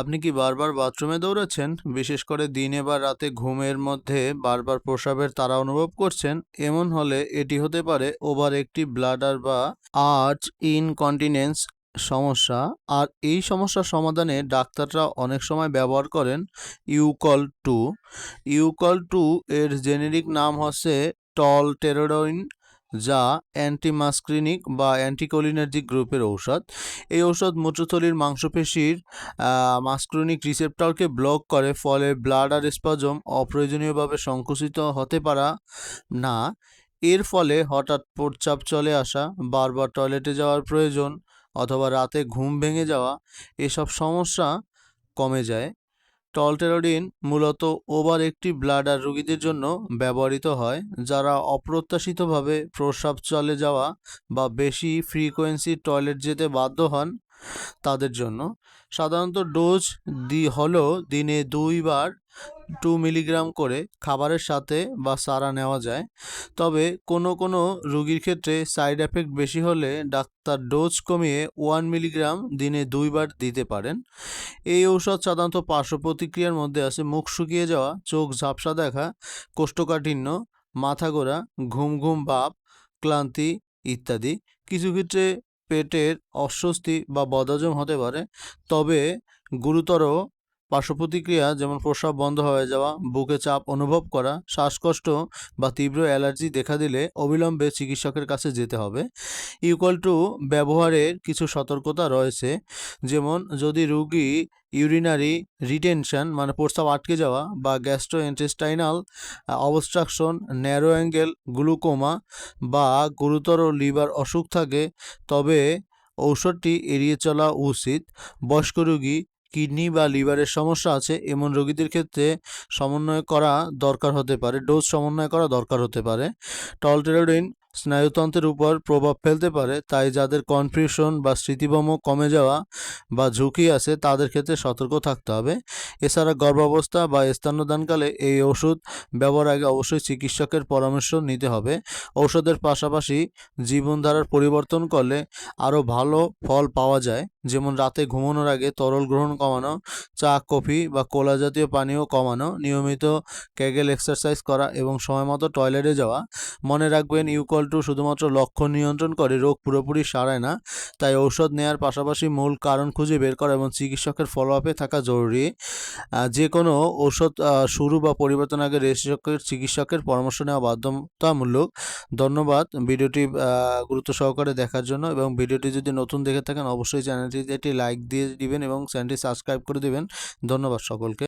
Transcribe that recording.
আপনি কি বারবার বাথরুমে দৌড়াচ্ছেন? বিশেষ করে দিনে বা রাতে ঘুমের মধ্যে বারবার প্রসাবের তারা অনুভব করছেন? এমন হলে এটি হতে পারে ওভার একটি ব্লাডার বা আর্চ ইনকন্টিনেন্স সমস্যা। আর এই সমস্যার সমাধানে ডাক্তাররা অনেক সময় ব্যবহার করেন ইউকল টু। ইউকল টু এর জেনেরিক নাম হচ্ছে টল টেরোডইন যা অ্যান্টিমাস্ক্রিনিক বা অ্যান্টিকোলিনার্জিক গ্রুপের ঔষধ। এই ঔষধ মূত্রথলির মাংসপেশির মাস্ক্রনিক রিসেপ্টরকে ব্লক করে, ফলে ব্লাড আর স্পাজম অপ্রয়োজনীয়ভাবে সংকুচিত হতে পারা না। এর ফলে হঠাৎ প্রস্রাব চলে আসা, বারবার টয়লেটে যাওয়ার প্রয়োজন, অথবা রাতে ঘুম ভেঙে যাওয়া, এসব সমস্যা কমে যায়। টলটেরোডিন মূলত ওভার একটি ব্লাডার রোগীদের জন্য ব্যবহৃত হয়, যারা অপ্রত্যাশিতভাবে প্রস্রাব চলে যাওয়া বা বেশি ফ্রিকোয়েন্সি টয়লেট যেতে বাধ্য হন। তাদের জন্য। সাধারণত ডোজ দি হলো দিনে দুইবার টু মিলিগ্রাম করে খাবারের সাথে বা সারা নেওয়া যায়। তবে কোনো কোনো রোগীর ক্ষেত্রে সাইড এফেক্ট বেশি হলে ডাক্তার ডোজ কমিয়ে ওয়ান মিলিগ্রাম দিনে দুইবার দিতে পারেন। এই ঔষধ সাধারণত পার্শ্ব প্রতিক্রিয়ার মধ্যে আছে মুখ শুকিয়ে যাওয়া, চোখ ঝাপসা দেখা, কোষ্ঠকাঠিন্য, মাথা ঘোরা, ঘুম ঘুম ভাব, ক্লান্তি ইত্যাদি। কিছু ক্ষেত্রে পেটের অস্বস্তি বা বদহজম হতে পারে তবে গুরুতর পার্শ্ব প্রতিক্রিয়া যেমন প্রস্রাব বন্ধ হয়ে যাওয়া, বুকে চাপ অনুভব করা, শ্বাসকষ্ট বা তীব্র অ্যালার্জি দেখা দিলে অবিলম্বে চিকিৎসকের কাছে যেতে হবে। ইকুয়াল টু ব্যবহারের কিছু সতর্কতা রয়েছে, যেমন যদি রুগী ইউরিনারি রিটেনশন মানে প্রস্তাব আটকে যাওয়া বা gastrointestinal obstruction narrow angle glaucoma বা গুরুতর লিভার অসুখ থাকে, তবে ঔষধটি এড়িয়ে চলা উচিত। বয়স্ক রোগী কিডনি বা লিভারের সমস্যা আছে, এমন রোগীদের ক্ষেত্রে সমন্বয় করা দরকার হতে পারে, ডোজ সমন্বয় করা দরকার হতে পারে। টলটেরোডিন স্নায়ুতন্ত্রের উপর প্রভাব ফেলতে পারে, তাই যাদের কনফিউশন বা স্মৃতিভ্রম কমে যাওয়া বা ঝুঁকি আছে, তাদের ক্ষেত্রে সতর্ক থাকতে হবে। এছাড়া গর্ভাবস্থা বা স্তন্যদানকালে এই ওষুধ ব্যবহার আগে অবশ্যই চিকিৎসকের পরামর্শ নিতে হবে। ঔষধের পাশাপাশি জীবনধারার পরিবর্তন করলে আরও ভালো ফল পাওয়া যায়, যেমন রাতে ঘুমানোর আগে তরল গ্রহণ কমানো, চা, কফি বা কোলা জাতীয় পানীয় কমানো, নিয়মিত ক্যাগেল এক্সারসাইজ করা এবং সময়মতো টয়লেটে যাওয়া। মনে রাখবেন ইউকল টু শুধুমাত্র লক্ষণ নিয়ন্ত্রণ করে, রোগ পুরোপুরি সারায় না। তাই ঔষধ নেওয়ার পাশাপাশি মূল কারণ খুঁজে বের করা এবং চিকিৎসকের ফলো আপে থাকা জরুরি। যে কোনো ঔষধ শুরু বা পরিবর্তন আগে রেজিস্ট্রের চিকিৎসকের পরামর্শ নেওয়া বাধ্যতামূলক। ধন্যবাদ ভিডিওটি গুরুত্ব সহকারে দেখার জন্য এবং ভিডিওটি যদি নতুন দেখে থাকেন, অবশ্যই চ্যানেলটিতে একটি লাইক দিয়ে দিবেন এবং চ্যানেলটি সাবস্ক্রাইব করে দিবেন। ধন্যবাদ সকলকে।